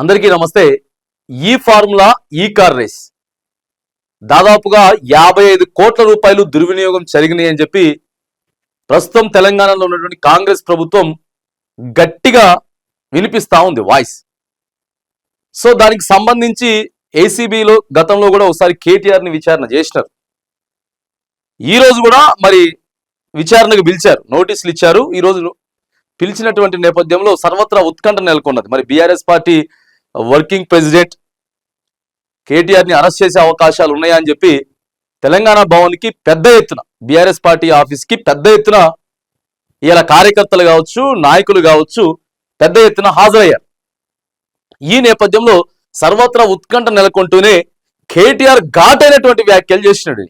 అందరికీ నమస్తే. ఈ ఫార్ములా ఈ కార్ రేస్. దాదాపుగా యాభై ఐదు కోట్ల రూపాయలు దుర్వినియోగం జరిగినాయి అని చెప్పి ప్రస్తుతం తెలంగాణలో ఉన్నటువంటి కాంగ్రెస్ ప్రభుత్వం గట్టిగా వినిపిస్తూ ఉంది వాయిస్. సో దానికి సంబంధించి ఏసీబీలో గతంలో కూడా ఒకసారి కేటీఆర్ని విచారణ చేసినారు. ఈ రోజు కూడా మరి విచారణకు పిలిచారు నోటీసులు ఇచ్చారు. ఈ రోజు పిలిచినటువంటి నేపథ్యంలో సర్వత్రా ఉత్కంఠ నెలకొన్నది. మరి బీఆర్ఎస్ పార్టీ వర్కింగ్ ప్రెసిడెంట్ కేటీఆర్ని అరెస్ట్ చేసే అవకాశాలు ఉన్నాయని చెప్పి తెలంగాణ భవన్కి పెద్ద ఎత్తున బీఆర్ఎస్ పార్టీ ఆఫీస్కి పెద్ద ఎత్తున ఇలా కార్యకర్తలు కావచ్చు నాయకులు కావచ్చు పెద్ద ఎత్తున హాజరయ్యారు. ఈ నేపథ్యంలో సర్వత్రా ఉత్కంఠ నెలకొంటూనే కేటీఆర్ ఘాటైనటువంటి వ్యాఖ్యలు చేసినాడు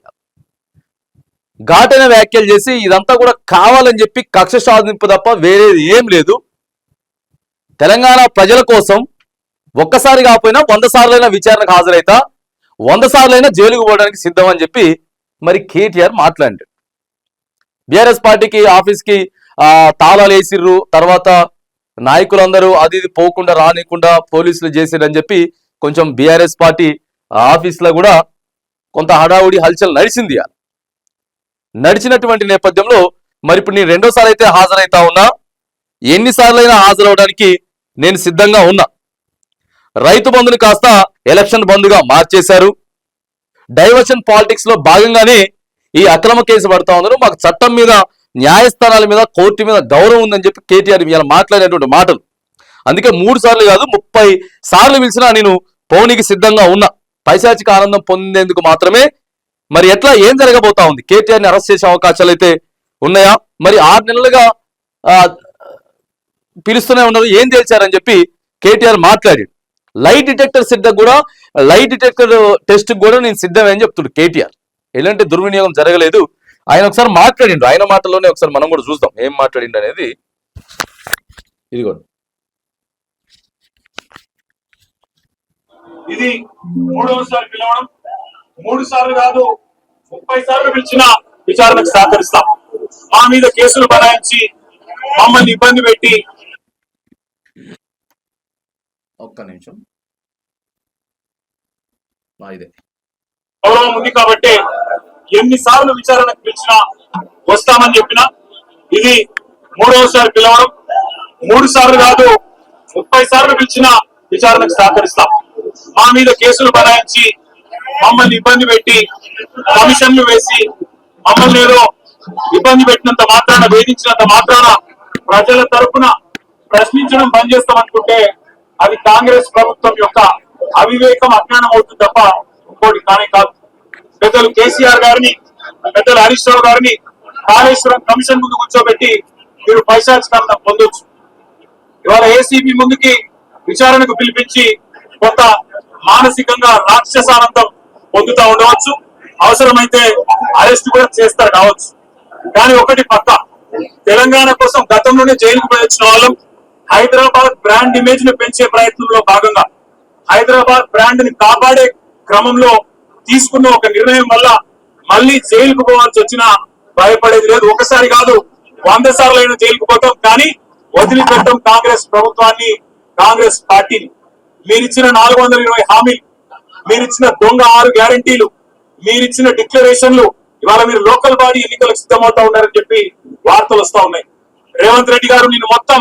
ఘాటైన వ్యాఖ్యలు చేసి ఇదంతా కూడా కావాలని చెప్పి కక్ష సాధింపు తప్ప వేరేది ఏం లేదు. తెలంగాణ ప్రజల కోసం ఒక్కసారి కాకపోయినా వంద సార్లైనా విచారణకు హాజరైతా వంద సార్లైనా జైలుకు పోవడానికి సిద్ధం అని చెప్పి మరి కేటీఆర్ మాట్లాడాడు. బీఆర్ఎస్ పార్టీకి ఆఫీస్కి తాళాలు వేసిర్రు తర్వాత నాయకులందరూ అది ఇది పోకుండా రానికుండా పోలీసులు చేసిరని చెప్పి కొంచెం బీఆర్ఎస్ పార్టీ ఆఫీస్లో కూడా కొంత హడావుడి హల్చల్ నడిచింది నడిచినటువంటి నేపథ్యంలో మరి ఇప్పుడు నేను రెండోసారి అయితే హాజరైతా ఉన్నా ఎన్నిసార్లైనా హాజరవడానికి నేను సిద్ధంగా ఉన్నా. రైతు బంధుని కాస్త ఎలక్షన్ బంధుగా మార్చేశారు. డైవర్షన్ పాలిటిక్స్లో భాగంగానే ఈ అక్రమ కేసు పడతా ఉన్నారు. మాకు చట్టం మీద న్యాయస్థానాల మీద కోర్టు మీద గౌరవం ఉందని చెప్పి కేటీఆర్ ఇలా మాట్లాడేటువంటి మాటలు. అందుకే మూడు సార్లు కాదు ముప్పై సార్లు పిలిచినా నేను పౌనికి సిద్ధంగా ఉన్నా. పైశాచిక ఆనందం పొందేందుకు మాత్రమే. మరి ఎట్లా ఏం జరగబోతా ఉంది? కేటీఆర్ని అరెస్ట్ చేసే అవకాశాలు అయితే ఉన్నాయా? మరి ఆరు నెలలుగా పిలుస్తూనే ఉన్నారు. ఏం తెలిచారని చెప్పి కేటీఆర్ మాట్లాడాడు. లైట్ డిటెక్టర్ సిద్ధం కూడా లైట్ డిటెక్టర్ టెస్ట్ కూడా నేను సిద్ధమే అని చెప్తుడు కేటీఆర్. ఎలాంటి దుర్వినియోగం జరగలేదు. ఆయన ఒకసారి మాట్లాడిండు. ఆయన మాటల్లోనే ఒకసారి మనం కూడా చూద్దాం. ఏం మాట్లాడిండు అనేది. ఇదిగోండి. ఇది మూడవసారి పిలవడం. మూడు సార్లు కాదు ముప్పై సార్లు పిలిచిన విచారణకు సహకరిస్తాం. మా మీద కేసులు బనాయించి మమ్మల్ని ఇబ్బంది పెట్టి ఒక్క నిమిషం. ఇదే. గౌరవం ఉంది కాబట్టి ఎన్నిసార్లు విచారణకు పిలిచినా వస్తామని చెప్పిన ఇది మూడవసారి పిలవడం. మూడు సార్లు కాదు ముప్పై సార్లు పిలిచినా విచారణకు సహకరిస్తాం. మా మీద కేసులు బనాయించి మమ్మల్ని ఇబ్బంది పెట్టి కమిషన్లు వేసి మమ్మల్ని ఏదో ఇబ్బంది పెట్టినంత మాత్రాన వేధించినంత మాత్రాన ప్రజల తరఫున ప్రశ్నించడం బంద్ చేస్తామనుకుంటే అది కాంగ్రెస్ ప్రభుత్వం యొక్క అవివేకం అజ్ఞానం అవుతుంది తప్ప ఇంకోటి కానే కాదు. పెద్దలు కేసీఆర్ గారిని పెద్దలు హరీష్ రావు గారిని కాళేశ్వరం కమిషన్ ముందు కూర్చోబెట్టి మీరు పైశాచికరణ పొందొచ్చు. ఇవాళ ఏసీబీ ముందుకి విచారణకు పిలిపించి కొంత మానసికంగా రాక్షసానందం పొందుతా ఉండవచ్చు. అవసరమైతే అరెస్ట్ కూడా చేస్తారు కావచ్చు. కానీ ఒకటి పక్క. తెలంగాణ కోసం గతంలోనే జైలుకు పోయి వచ్చిన వాళ్ళం హైదరాబాద్ బ్రాండ్ ఇమేజ్ను పెంచే ప్రయత్నంలో భాగంగా హైదరాబాద్ బ్రాండ్ని కాపాడే క్రమంలో తీసుకున్న ఒక నిర్ణయం వల్ల మళ్ళీ జైలుకు పోవాల్సి వచ్చినా భయపడేది లేదు. ఒకసారి కాదు వంద సార్లు అయినా జైలుకు పోతాం కానీ వదిలిపెట్టం కాంగ్రెస్ ప్రభుత్వాన్ని కాంగ్రెస్ పార్టీని. మీరిచ్చిన నాలుగు వందల ఇరవై హామీలు మీరిచ్చిన దొంగ ఆరు గ్యారంటీలు మీరిచ్చిన డిక్లరేషన్లు ఇవాళ మీరు లోకల్ బాడీ ఎన్నికలకు సిద్ధమవుతా ఉన్నారని చెప్పి వార్తలు వస్తా ఉన్నాయి. రేవంత్ రెడ్డి గారు నేను మొత్తం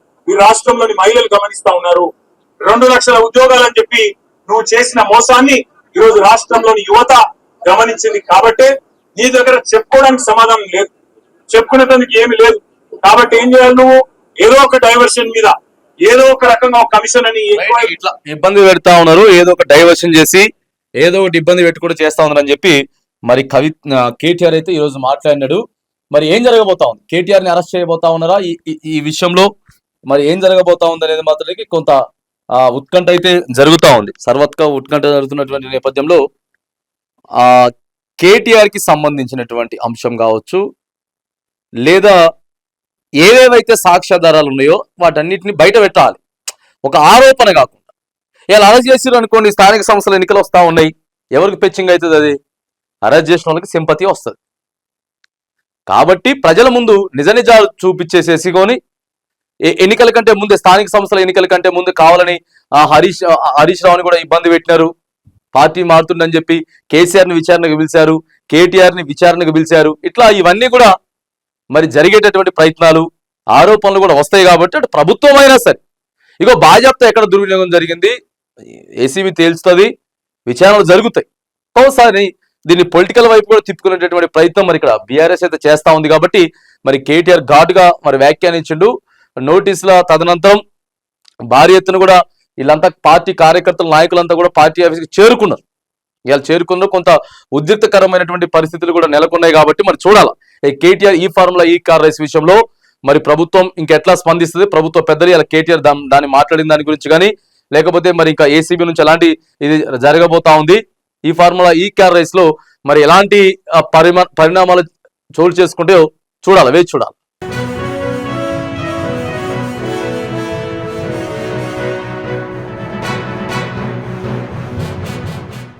ఈ రాష్ట్రంలోని మహిళలు గమనిస్తా ఉన్నారు. రెండు లక్షల ఉద్యోగాలని చెప్పి నువ్వు చేసిన మోసాన్ని ఈ రోజు రాష్ట్రంలోని యువత గమనించింది కాబట్టే నీ దగ్గర చెప్పుకోవడానికి సమాధానం లేదు. చెప్పుకునేందుకు ఏమీ లేదు. కాబట్టి ఏం చేయాలి నువ్వు? ఏదో ఒక డైవర్షన్ మీద ఏదో ఒక రకంగా కమిషన్ అని ఇట్లా ఇబ్బంది పెడతా ఉన్నారు. ఏదో ఒక డైవర్షన్ చేసి ఏదో ఒకటి ఇబ్బంది పెట్టి కూడా చేస్తా ఉన్నారు అని చెప్పి మరి కవి కేటీఆర్ అయితే ఈ రోజు మాట్లాడినాడు. మరి ఏం జరగబోతా ఉంది? కేటీఆర్ని అరెస్ట్ చేయబోతా ఉన్నారా? ఈ విషయంలో మరి ఏం జరగబోతా ఉంది అనేది మాత్రానికి కొంత ఉత్కంఠ అయితే జరుగుతూ ఉంది. సర్వత్క ఉత్కంఠ జరుగుతున్నటువంటి నేపథ్యంలో ఆ కేటీఆర్కి సంబంధించినటువంటి అంశం కావచ్చు లేదా ఏవేవైతే సాక్ష్యాధారాలు ఉన్నాయో వాటన్నిటిని బయట పెట్టాలి. ఒక ఆరోపణ కాకుండా. ఇలా అరెస్ట్ చేసిరు అనుకోండి స్థానిక సంస్థల ఎన్నికలు వస్తూ ఉన్నాయి. ఎవరికి పెచ్చింగ్ అవుతుంది అది? అరెస్ట్ చేసిన వాళ్ళకి సింపతి వస్తుంది. కాబట్టి ప్రజల ముందు నిజ నిజాలు చూపించేసేసి కొని ఎన్నికల కంటే ముందే స్థానిక సంస్థల ఎన్నికల కంటే ముందు కావాలని హరీష్ హరీష్ రావుని కూడా ఇబ్బంది పెట్టినారు. పార్టీ మారుతుందని చెప్పి కేసీఆర్ని విచారణకు పిలిచారు కేటీఆర్ని విచారణకు పిలిచారు. ఇట్లా ఇవన్నీ కూడా మరి జరిగేటటువంటి ప్రయత్నాలు ఆరోపణలు కూడా వస్తాయి కాబట్టి అటు ప్రభుత్వం అయినా సరే. ఇగో బాజాప్తా ఎక్కడ దుర్వినియోగం జరిగింది? ఏసీబీ తేల్చుతుంది విచారణలు జరుగుతాయి. ఒకసారి దీన్ని పొలిటికల్ వైపు కూడా తిప్పుకునేటటువంటి ప్రయత్నం మరి ఇక్కడ బీఆర్ఎస్ అయితే చేస్తా ఉంది కాబట్టి మరి కేటీఆర్ ఘాటుగా మరి వ్యాఖ్యానించిండు. నోటీసుల తదనంతరం భారీ ఎత్తున కూడా వీళ్ళంతా పార్టీ కార్యకర్తలు నాయకులంతా కూడా పార్టీ ఆఫీస్కి చేరుకున్నారు. ఇవాళ చేరుకున్న కొంత ఉద్రిక్తకరమైనటువంటి పరిస్థితులు కూడా నెలకొన్నాయి కాబట్టి మరి చూడాలి. ఈ కేటీఆర్ ఈ ఫార్ములా ఈ కార్ రైస్ విషయంలో మరి ప్రభుత్వం ఇంకెట్లా స్పందిస్తుంది? ప్రభుత్వ పెద్దలు ఇలా కేటీఆర్ దాన్ని మాట్లాడిన దాని గురించి కానీ లేకపోతే మరి ఇంకా ఏసీబీ నుంచి ఎలాంటి ఇది జరగబోతా ఉంది? ఈ ఫార్ములా ఈ కార్ రైస్లో మరి ఎలాంటి పరిమా పరిణామాలు చోటు చేసుకుంటే చూడాలి వేచి చూడాలి.